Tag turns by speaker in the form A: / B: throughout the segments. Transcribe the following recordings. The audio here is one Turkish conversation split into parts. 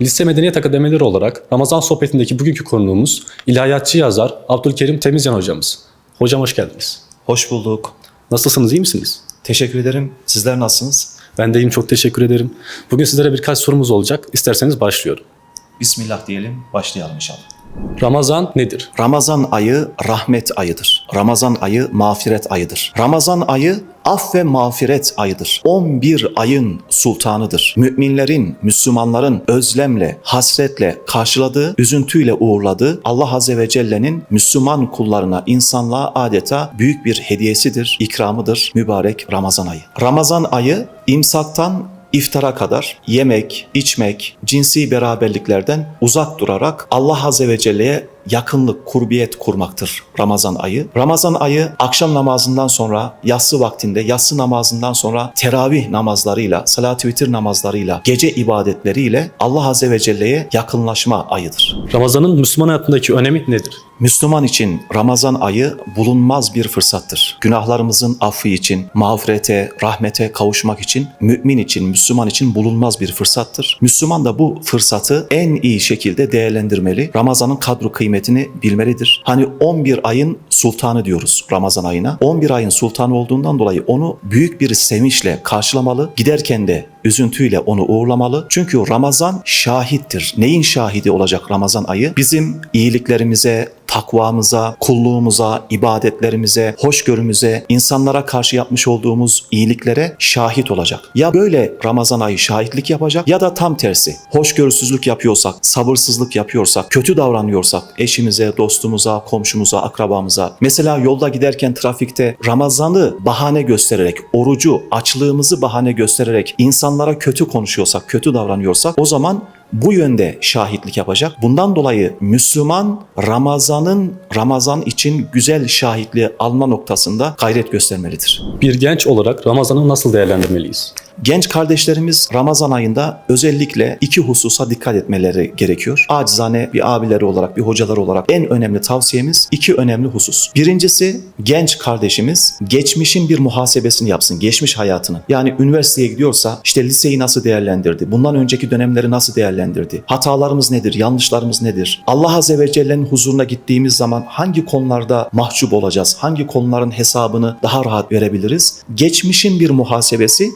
A: Lise Medeniyet Akademeleri olarak Ramazan sohbetindeki bugünkü konuğumuz ilahiyatçı yazar Abdülkerim Temizcan hocamız. Hocam hoş geldiniz.
B: Hoş bulduk.
A: Nasılsınız, iyi misiniz?
B: Teşekkür ederim. Sizler nasılsınız?
A: Ben de iyiyim, çok teşekkür ederim. Bugün sizlere birkaç sorumuz olacak. İsterseniz başlıyorum.
B: Bismillah diyelim, başlayalım inşallah.
A: Ramazan nedir?
B: Ramazan ayı rahmet ayıdır. Ramazan ayı mağfiret ayıdır. Ramazan ayı af ve mağfiret ayıdır. 11 ayın sultanıdır. Müminlerin, Müslümanların özlemle, hasretle karşıladığı, üzüntüyle uğurladığı Allah Azze ve Celle'nin Müslüman kullarına, insanlığa adeta büyük bir hediyesidir, ikramıdır mübarek Ramazan ayı. Ramazan ayı imsaktan İftara kadar yemek, içmek, cinsi beraberliklerden uzak durarak Allah Azze ve Celle'ye yakınlık, kurbiyet kurmaktır Ramazan ayı. Ramazan ayı akşam namazından sonra, yatsı vaktinde, yatsı namazından sonra teravih namazlarıyla, salat-ı vitir namazlarıyla, gece ibadetleriyle Allah Azze ve Celle'ye yakınlaşma ayıdır.
A: Ramazanın Müslüman hayatındaki önemi nedir?
B: Müslüman için Ramazan ayı bulunmaz bir fırsattır. Günahlarımızın affı için, mağfirete, rahmete kavuşmak için, mümin için, Müslüman için bulunmaz bir fırsattır. Müslüman da bu fırsatı en iyi şekilde değerlendirmeli. Ramazanın kadru kıymetini bilmelidir. Hani 11 ayın sultanı diyoruz Ramazan ayına. 11 ayın sultanı olduğundan dolayı onu büyük bir sevinçle karşılamalı. Giderken de üzüntüyle onu uğurlamalı. Çünkü Ramazan şahittir. Neyin şahidi olacak Ramazan ayı? Bizim iyiliklerimize, takvamıza, kulluğumuza, ibadetlerimize, hoşgörümüze, insanlara karşı yapmış olduğumuz iyiliklere şahit olacak. Ya böyle Ramazan ayı şahitlik yapacak ya da tam tersi. Hoşgörüsüzlük yapıyorsak, sabırsızlık yapıyorsak, kötü davranıyorsak eşimize, dostumuza, komşumuza, akrabamıza, mesela yolda giderken trafikte Ramazan'ı bahane göstererek, orucu, açlığımızı bahane göstererek insanlara kötü konuşuyorsak, kötü davranıyorsak o zaman bu yönde şahitlik yapacak. Bundan dolayı Müslüman Ramazan'ın Ramazan için güzel şahitliği alma noktasında gayret göstermelidir.
A: Bir genç olarak Ramazan'ı nasıl değerlendirmeliyiz?
B: Genç kardeşlerimiz Ramazan ayında özellikle iki hususa dikkat etmeleri gerekiyor. Acizane bir abileri olarak, bir hocaları olarak en önemli tavsiyemiz iki önemli husus. Birincisi genç kardeşimiz geçmişin bir muhasebesini yapsın, geçmiş hayatını. Yani üniversiteye gidiyorsa işte liseyi nasıl değerlendirdi, bundan önceki dönemleri nasıl değerlendirdi, hatalarımız nedir, yanlışlarımız nedir, Allah Azze ve Celle'nin huzuruna gittiğimiz zaman hangi konularda mahcup olacağız, hangi konuların hesabını daha rahat verebiliriz? Geçmişin bir muhasebesi,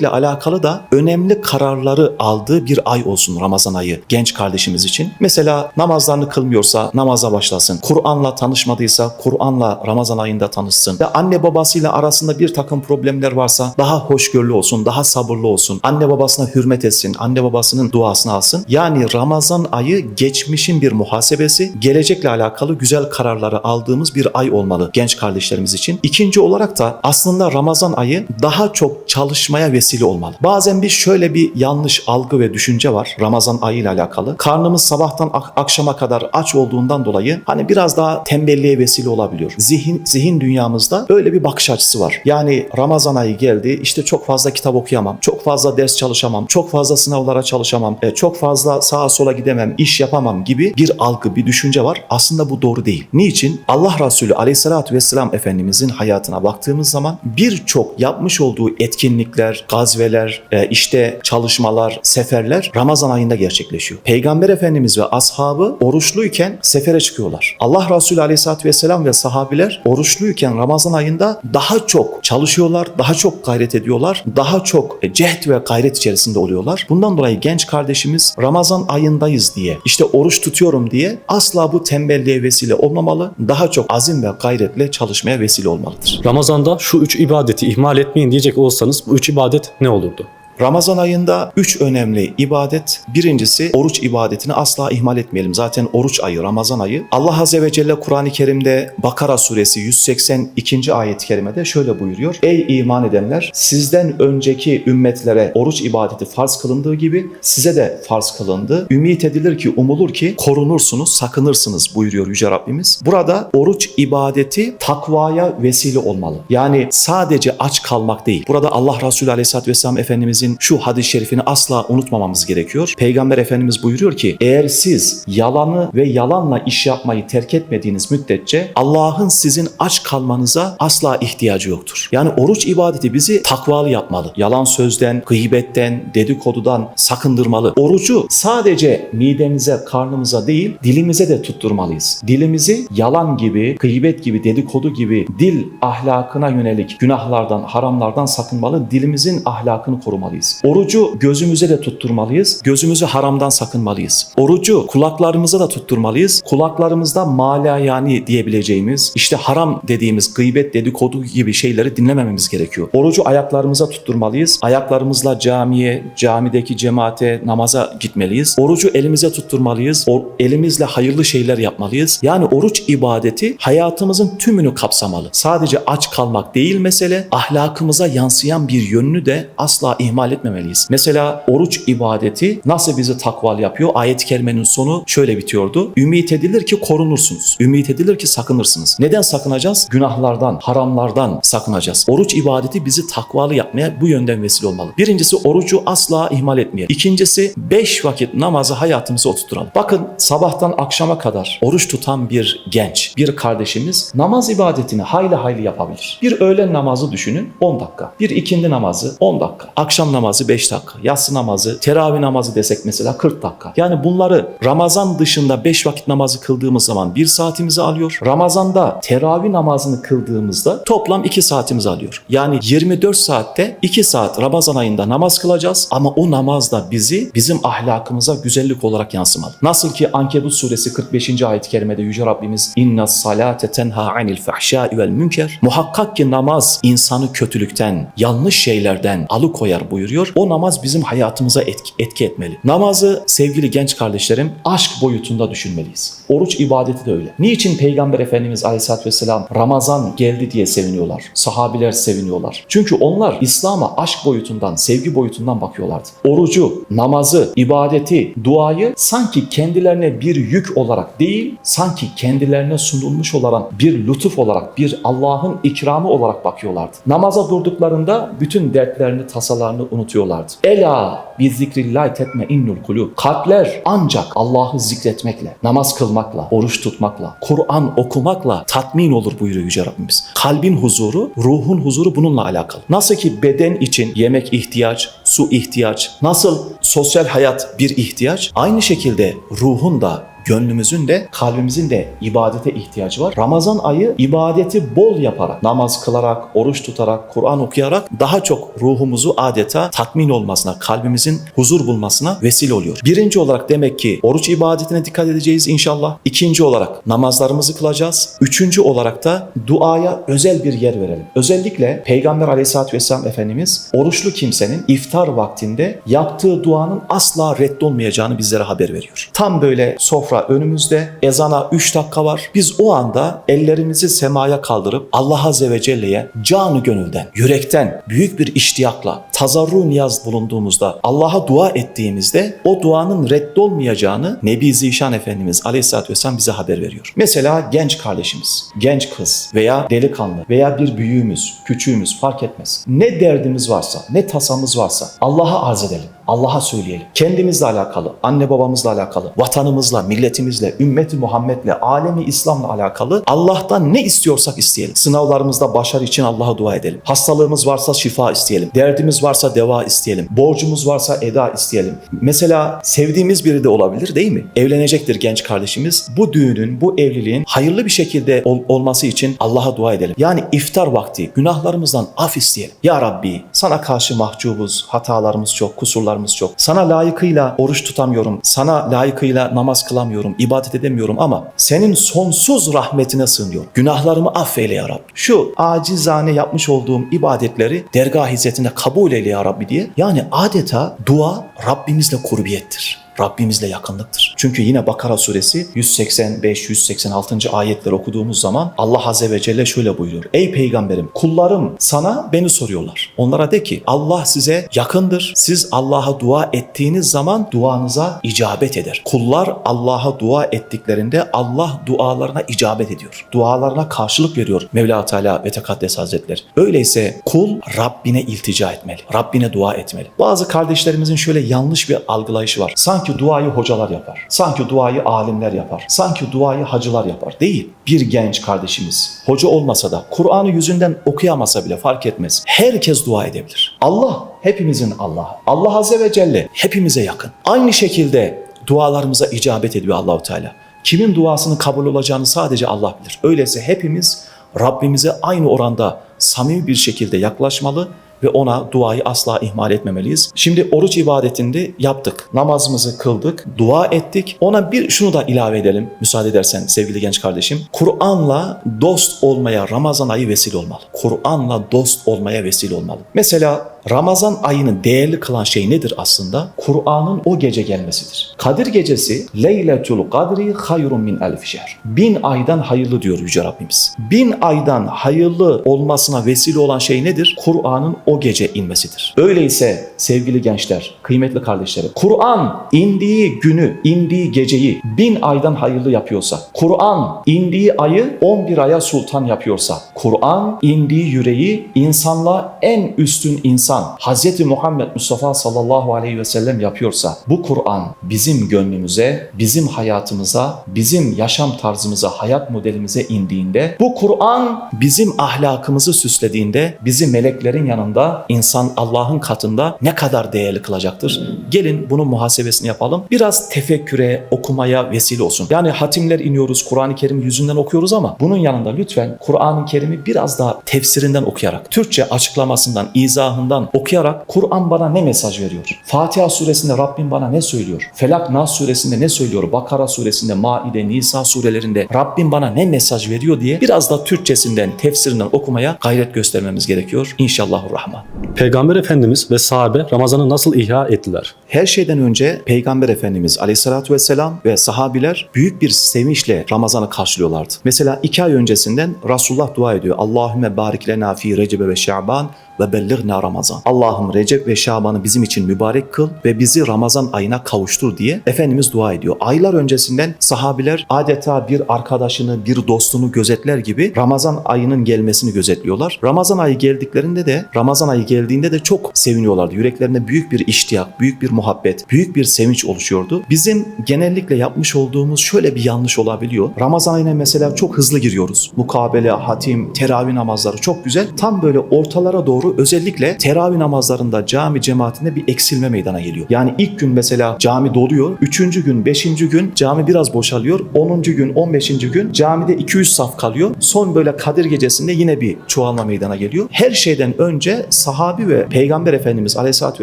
B: gelecekle alakalı da önemli kararları aldığı bir ay olsun Ramazan ayı genç kardeşimiz için. Mesela namazlarını kılmıyorsa namaza başlasın. Kur'an'la tanışmadıysa Kur'an'la Ramazan ayında tanışsın. Ve anne babasıyla arasında bir takım problemler varsa daha hoşgörülü olsun, daha sabırlı olsun. Anne babasına hürmet etsin, anne babasının duasını alsın. Yani Ramazan ayı geçmişin bir muhasebesi, gelecekle alakalı güzel kararları aldığımız bir ay olmalı genç kardeşlerimiz için. İkinci olarak da aslında Ramazan ayı daha çok çalışmaya vesile olmalı. Bazen bir şöyle bir yanlış algı ve düşünce var Ramazan ayı ile alakalı. Karnımız sabahtan ak- akşama kadar aç olduğundan dolayı hani biraz daha tembelliğe vesile olabiliyor. Zihin zihin dünyamızda böyle bir bakış açısı var. Yani Ramazan ayı geldi işte çok fazla kitap okuyamam, çok fazla ders çalışamam, çok fazla sınavlara çalışamam, e, çok fazla sağa sola gidemem, iş yapamam gibi bir algı, bir düşünce var. Aslında bu doğru değil. Niçin? Allah Resulü Aleyhisselatü Vesselam Efendimizin hayatına baktığımız zaman birçok yapmış olduğu etkinlikler, gazveler, e, işte çalışmalar, seferler Ramazan ayında gerçekleşiyor. Peygamber Efendimiz ve ashabı oruçluyken sefere çıkıyorlar. Allah Resulü Aleyhisselatü Vesselam ve sahabiler oruçluyken Ramazan ayında daha çok çalışıyorlar, daha çok gayret ediyorlar, daha çok e, cehd ve gayret içerisinde oluyorlar. Bundan dolayı genç kardeşimiz Ramazan ayındayız diye, işte oruç tutuyorum diye asla bu tembelliğe vesile olmamalı, daha çok azim ve gayretle çalışmaya vesile olmalıdır.
A: Ramazan'da şu üç ibadeti ihmal etmeyin diyecek olsanız bu üç ibadet ne olurdu?
B: Ramazan ayında üç önemli ibadet. Birincisi oruç ibadetini asla ihmal etmeyelim. Zaten oruç ayı, Ramazan ayı. Allah Azze ve Celle Kur'an-ı Kerim'de Bakara suresi 182. ayet-i kerimede şöyle buyuruyor. Ey iman edenler sizden önceki ümmetlere oruç ibadeti farz kılındığı gibi size de farz kılındı. Ümit edilir ki, umulur ki korunursunuz, sakınırsınız buyuruyor Yüce Rabbimiz. Burada oruç ibadeti takvaya vesile olmalı. Yani sadece aç kalmak değil. Burada Allah Resulü Aleyhisselatü Vesselam Efendimizin Efendimizin şu hadis-i şerifini asla unutmamamız gerekiyor. Peygamber Efendimiz buyuruyor ki eğer siz yalanı ve yalanla iş yapmayı terk etmediğiniz müddetçe Allah'ın sizin aç kalmanıza asla ihtiyacı yoktur. Yani oruç ibadeti bizi takvalı yapmalı. Yalan sözden, gıybetten, dedikodudan sakındırmalı. Orucu sadece midemize, karnımıza değil dilimize de tutturmalıyız. Dilimizi yalan gibi, gıybet gibi, dedikodu gibi dil ahlakına yönelik günahlardan, haramlardan sakınmalı. Dilimizin ahlakını korumalıyız. Orucu gözümüze de tutturmalıyız. Gözümüzü haramdan sakınmalıyız. Orucu kulaklarımıza da tutturmalıyız. Kulaklarımızda mala yani diyebileceğimiz işte haram dediğimiz gıybet, dedikodu gibi şeyleri dinlemememiz gerekiyor. Orucu ayaklarımıza tutturmalıyız. Ayaklarımızla camiye, camideki cemaate, namaza gitmeliyiz. Orucu elimize tutturmalıyız. O, elimizle hayırlı şeyler yapmalıyız. Yani oruç ibadeti hayatımızın tümünü kapsamalı. Sadece aç kalmak değil mesele, ahlakımıza yansıyan bir yönünü de asla ihmal etmemeliyiz. Mesela oruç ibadeti nasıl bizi takval yapıyor? Ayet-i kerimenin sonu şöyle bitiyordu. Ümit edilir ki korunursunuz. Ümit edilir ki sakınırsınız. Neden sakınacağız? Günahlardan, haramlardan sakınacağız. Oruç ibadeti bizi takvalı yapmaya bu yönden vesile olmalı. Birincisi orucu asla ihmal etmeyelim. İkincisi beş vakit namazı hayatımıza oturturalım. Bakın sabahtan akşama kadar oruç tutan bir genç, bir kardeşimiz namaz ibadetini hayli hayli yapabilir. Bir öğlen namazı düşünün 10 dakika. Bir ikindi namazı 10 dakika. Akşam namazı 5 dakika. Yatsı namazı, teravih namazı desek mesela 40 dakika. Yani bunları Ramazan dışında 5 vakit namazı kıldığımız zaman 1 saatimizi alıyor. Ramazanda teravih namazını kıldığımızda toplam 2 saatimizi alıyor. Yani 24 saatte 2 saat Ramazan ayında namaz kılacağız ama o namaz da bizi bizim ahlakımıza güzellik olarak yansımalı. Nasıl ki Ankebut suresi 45. ayet-i kerimede Yüce Rabbimiz inna salate tenha anil fahşai vel münker muhakkak ki namaz insanı kötülükten, yanlış şeylerden alıkoyar buyuruyor. O namaz bizim hayatımıza etki, etki etmeli. Namazı sevgili genç kardeşlerim aşk boyutunda düşünmeliyiz. Oruç ibadeti de öyle. Niçin Peygamber Efendimiz Aleyhisselatü Vesselam Ramazan geldi diye seviniyorlar? Sahabiler seviniyorlar. Çünkü onlar İslam'a aşk boyutundan, sevgi boyutundan bakıyorlardı. Orucu, namazı, ibadeti, duayı sanki kendilerine bir yük olarak değil, sanki kendilerine sunulmuş olan bir lütuf olarak, bir Allah'ın ikramı olarak bakıyorlardı. Namaza durduklarında bütün dertlerini, tasalarını unutuyorlardı. Ela bi zikrillahi tetme innul kulub. Kalpler ancak Allah'ı zikretmekle, namaz kılmakla, oruç tutmakla, Kur'an okumakla tatmin olur buyuruyor Yüce Rabbimiz. Kalbin huzuru, ruhun huzuru bununla alakalı. Nasıl ki beden için yemek ihtiyaç, su ihtiyaç, nasıl sosyal hayat bir ihtiyaç, aynı şekilde ruhun da gönlümüzün de kalbimizin de ibadete ihtiyacı var. Ramazan ayı ibadeti bol yaparak, namaz kılarak, oruç tutarak, Kur'an okuyarak daha çok ruhumuzu adeta tatmin olmasına, kalbimizin huzur bulmasına vesile oluyor. Birinci olarak demek ki oruç ibadetine dikkat edeceğiz inşallah. İkinci olarak namazlarımızı kılacağız. Üçüncü olarak da duaya özel bir yer verelim. Özellikle Peygamber aleyhissalatü vesselam Efendimiz oruçlu kimsenin iftar vaktinde yaptığı duanın asla reddolmayacağını bizlere haber veriyor. Tam böyle sofra önümüzde ezana 3 dakika var. Biz o anda ellerimizi semaya kaldırıp Allah Azze ve Celle'ye canı gönülden, yürekten, büyük bir iştiyakla, tazarru niyaz bulunduğumuzda, Allah'a dua ettiğimizde o duanın reddolmayacağını Nebi Zişan Efendimiz Aleyhisselatü Vesselam bize haber veriyor. Mesela genç kardeşimiz, genç kız veya delikanlı veya bir büyüğümüz, küçüğümüz fark etmez. Ne derdimiz varsa, ne tasamız varsa Allah'a arz edelim. Allah'a söyleyelim. Kendimizle alakalı, anne babamızla alakalı, vatanımızla, milletimizle, ümmeti Muhammed'le, alemi İslam'la alakalı Allah'tan ne istiyorsak isteyelim. Sınavlarımızda başarı için Allah'a dua edelim. Hastalığımız varsa şifa isteyelim. Derdimiz varsa deva isteyelim. Borcumuz varsa eda isteyelim. Mesela sevdiğimiz biri de olabilir değil mi? Evlenecektir genç kardeşimiz. Bu düğünün, bu evliliğin hayırlı bir şekilde ol- olması için Allah'a dua edelim. Yani iftar vakti günahlarımızdan af isteyelim. Ya Rabbi sana karşı mahcubuz, hatalarımız çok, kusurlarımız çok. Sana layıkıyla oruç tutamıyorum, sana layıkıyla namaz kılamıyorum, ibadet edemiyorum ama senin sonsuz rahmetine sığınıyorum. Günahlarımı affeyle ya Rabbi. Şu acizane yapmış olduğum ibadetleri dergah hizmetinde kabul eyle ya Rabbi diye. Yani adeta dua Rabbimizle kurbiyettir. Rabbimizle yakınlıktır. Çünkü yine Bakara suresi 185-186. ayetleri okuduğumuz zaman Allah Azze ve Celle şöyle buyuruyor. Ey peygamberim kullarım sana beni soruyorlar. Onlara de ki Allah size yakındır. Siz Allah'a dua ettiğiniz zaman duanıza icabet eder. Kullar Allah'a dua ettiklerinde Allah dualarına icabet ediyor. Dualarına karşılık veriyor Mevla Teala ve Tekaddes Hazretleri. Öyleyse kul Rabbine iltica etmeli. Rabbine dua etmeli. Bazı kardeşlerimizin şöyle yanlış bir algılayışı var. Sanki duayı hocalar yapar. Sanki duayı alimler yapar. Sanki duayı hacılar yapar. Değil. Bir genç kardeşimiz hoca olmasa da Kur'an'ı yüzünden okuyamasa bile fark etmez. Herkes dua edebilir. Allah hepimizin Allah'ı. Allah Azze ve Celle hepimize yakın. Aynı şekilde dualarımıza icabet ediyor Allahu Teala. Kimin duasının kabul olacağını sadece Allah bilir. Öyleyse hepimiz Rabbimize aynı oranda samimi bir şekilde yaklaşmalı ve ona duayı asla ihmal etmemeliyiz. Şimdi oruç ibadetinde yaptık. Namazımızı kıldık, dua ettik. Ona bir şunu da ilave edelim müsaade edersen sevgili genç kardeşim. Kur'an'la dost olmaya Ramazan ayı vesile olmalı. Kur'an'la dost olmaya vesile olmalı. Mesela Ramazan ayını değerli kılan şey nedir aslında? Kur'an'ın o gece gelmesidir. Kadir gecesi Leyletul Kadri hayrun min elf şehr. Bin aydan hayırlı diyor Yüce Rabbimiz. Bin aydan hayırlı olmasına vesile olan şey nedir? Kur'an'ın o gece inmesidir. Öyleyse sevgili gençler, kıymetli kardeşlerim, Kur'an indiği günü, indiği geceyi bin aydan hayırlı yapıyorsa, Kur'an indiği ayı 11 aya sultan yapıyorsa, Kur'an indiği yüreği insanla en üstün insan Hz. Muhammed Mustafa sallallahu aleyhi ve sellem yapıyorsa bu Kur'an bizim gönlümüze, bizim hayatımıza, bizim yaşam tarzımıza, hayat modelimize indiğinde bu Kur'an bizim ahlakımızı süslediğinde bizi meleklerin yanında insan Allah'ın katında ne kadar değerli kılacaktır? Gelin bunun muhasebesini yapalım. Biraz tefekküre, okumaya vesile olsun. Yani hatimler iniyoruz, Kur'an-ı Kerim yüzünden okuyoruz ama bunun yanında lütfen Kur'an-ı Kerim'i biraz daha tefsirinden okuyarak, Türkçe açıklamasından, izahından okuyarak Kur'an bana ne mesaj veriyor? Fatiha suresinde Rabbim bana ne söylüyor? Felak Nas suresinde ne söylüyor? Bakara suresinde, Maide, Nisa surelerinde Rabbim bana ne mesaj veriyor diye biraz da Türkçesinden, tefsirinden okumaya gayret göstermemiz gerekiyor. İnşallahurrahman.
A: Peygamber Efendimiz ve sahabe Ramazan'ı nasıl ihya ettiler?
B: Her şeyden önce Peygamber Efendimiz Aleyhisselatü Vesselam ve sahabiler büyük bir sevinçle Ramazan'ı karşılıyorlardı. Mesela iki ay öncesinden Resulullah dua ediyor. Allahümme barik lena fi Recebe ve Şaban ve bellighna Ramazan. Allah'ım Recep ve Şaban'ı bizim için mübarek kıl ve bizi Ramazan ayına kavuştur diye Efendimiz dua ediyor. Aylar öncesinden sahabiler adeta bir arkadaşını, bir dostunu gözetler gibi Ramazan ayının gelmesini gözetliyorlar. Ramazan ayı geldiklerinde de Ramazan ayı geldiğinde de çok seviniyorlardı. Yüreklerinde büyük bir iştiyak, büyük bir muhabbet, büyük bir sevinç oluşuyordu. Bizim genellikle yapmış olduğumuz şöyle bir yanlış olabiliyor. Ramazan ayına mesela çok hızlı giriyoruz. Mukabele, hatim, teravih namazları çok güzel. Tam böyle ortalara doğru özellikle teravih namazlarında cami cemaatinde bir eksilme meydana geliyor. Yani ilk gün mesela cami doluyor. Üçüncü gün, beşinci gün cami biraz boşalıyor. Onuncu gün, on beşinci gün camide 200 saf kalıyor. Son böyle Kadir gecesinde yine bir çoğalma meydana geliyor. Her şeyden önce sahabi ve Peygamber Efendimiz Aleyhisselatü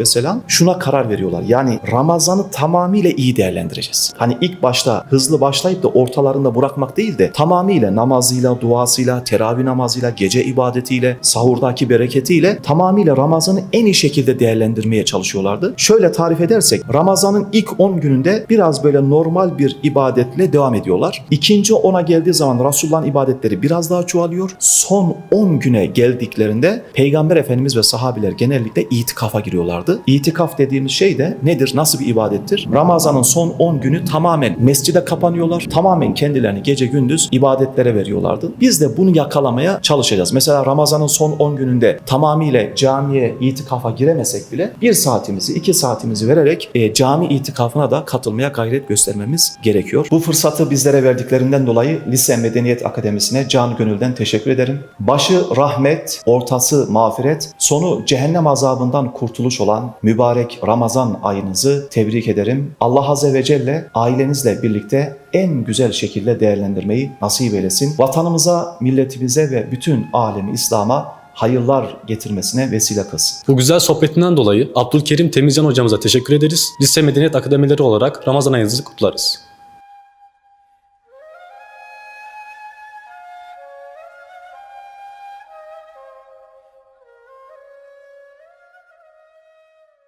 B: Vesselam şuna karar veriyorlar. Yani Ramazan'ı tamamıyla iyi değerlendireceğiz. Hani ilk başta hızlı başlayıp da ortalarında bırakmak değil de tamamıyla namazıyla, duasıyla, teravih namazıyla, gece ibadetiyle, sahurdaki bereketiyle tamamıyla Ramazan'ı en iyi şekilde değerlendirmeye çalışıyorlardı. Şöyle tarif edersek Ramazan'ın ilk 10 gününde biraz böyle normal bir ibadetle devam ediyorlar. İkinci 10'a geldiği zaman Resulullah'ın ibadetleri biraz daha çoğalıyor. Son 10 güne geldiklerinde Peygamber Efendimiz ve sahabiler genellikle itikafa giriyorlardı. İtikaf dediğimiz şey de nedir? Nasıl bir ibadettir? Ramazan'ın son 10 günü tamamen mescide kapanıyorlar. Tamamen kendilerini gece gündüz ibadetlere veriyorlardı. Biz de bunu yakalamaya çalışacağız. Mesela Ramazan'ın son 10 gününde tamamıyla camiye itikafa giremesek bile bir saatimizi, iki saatimizi vererek e, cami itikafına da katılmaya gayret göstermemiz gerekiyor. Bu fırsatı bizlere verdiklerinden dolayı Lise Medeniyet Akademisi'ne can gönülden teşekkür ederim. Başı rahmet, ortası mağfiret, sonu cehennem azabından kurtuluş olan mübarek Ramazan ayınızı tebrik ederim. Allah Azze ve Celle ailenizle birlikte en güzel şekilde değerlendirmeyi nasip eylesin. Vatanımıza, milletimize ve bütün alemi İslam'a hayırlar getirmesine vesile kılsın.
A: Bu güzel sohbetinden dolayı Abdülkerim Temizcan hocamıza teşekkür ederiz. Lise Medeniyet Akademileri olarak Ramazan ayınızı kutlarız.